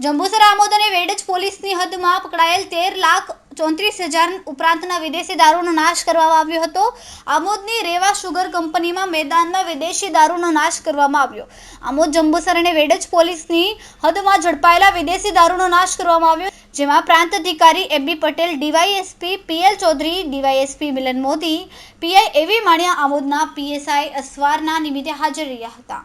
જંબુસર આમોદ અને વેડજ પોલીસની હદમાં પકડાયેલ તેર લાખ ચોત્રીસ હજાર ઉપરાંતના વિદેશી દારૂનો નાશ કરવામાં આવ્યો હતો. આમોદની રેવા શુગર કંપનીમાં મેદાનના વિદેશી દારૂનો નાશ કરવામાં આવ્યો. આમોદ, જંબુસર અને વેડજ પોલીસની હદમાં ઝડપાયેલા વિદેશી દારૂનો નાશ કરવામાં આવ્યો, જેમાં પ્રાંત અધિકારી AB Patel, DYSP PL Chaudhary, DYSP Milan Modi PI AV Maniya આમોદના PSI અસવારના નિમિત્તે હાજર રહ્યા હતા.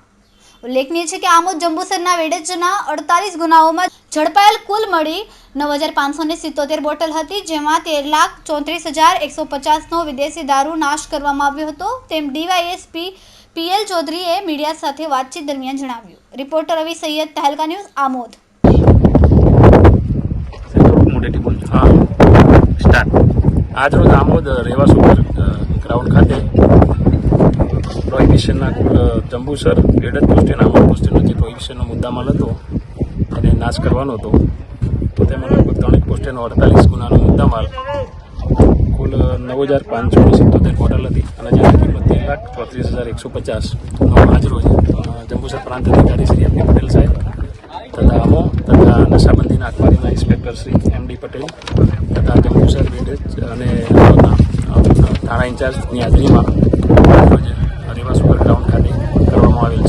ઉલ્લેખનીય છે કે આમોદ જંબુસરના વેડજના અડતાલીસ ગુનાઓમાં ઝડપાયેલ કુલ મળી નવ હજાર પાંચસો સિત્તોતેર બોટલ હતી, જેમાં તેર લાખ ચોત્રીસ હજાર એકસો પચાસનો વિદેશી દારૂ નાશ કરવામાં આવ્યો હતો. તેમ ડીવાયએસપી પીએલ ચૌધરીએ મીડિયા સાથે વાતચીત દરમિયાન જણાવ્યું. Reporter Ravi Saiyed, Tehelka news, Amod. આજરોજ આમોદ રેવા સુપર ગ્રાઉન્ડ ખાતે પ્રોહિબિશનના જંબુસર એડજ પોસ્ટે અને આમોદ પોસ્ટેનો જે પ્રોહિબિશનનો મુદ્દામાલ હતો એને નાશ કરવાનો હતો. તો તેમાં લગભગ ત્રણેક પોસ્ટેનો અડતાલીસ ગુનાનો મુદ્દામાલ, કુલ નવ હજાર પાંચસો સિત્તોતેર બોટલ હતી અને જેની કિંમત તેર લાખ ચોત્રીસ હજાર એકસો પચાસનો આજરોજ જંબુસર પ્રાંત અધિકારી શ્રી એમ પટેલ સાહેબ તથા અમો તથા નશાબંધીના અખબારીના inspector Shri M D Patel તથા જંબુસર વિલેજ અને થાણા ઇન્ચાર્જની હાજરીમાં lleva Superground Candy, pero vamos a ver.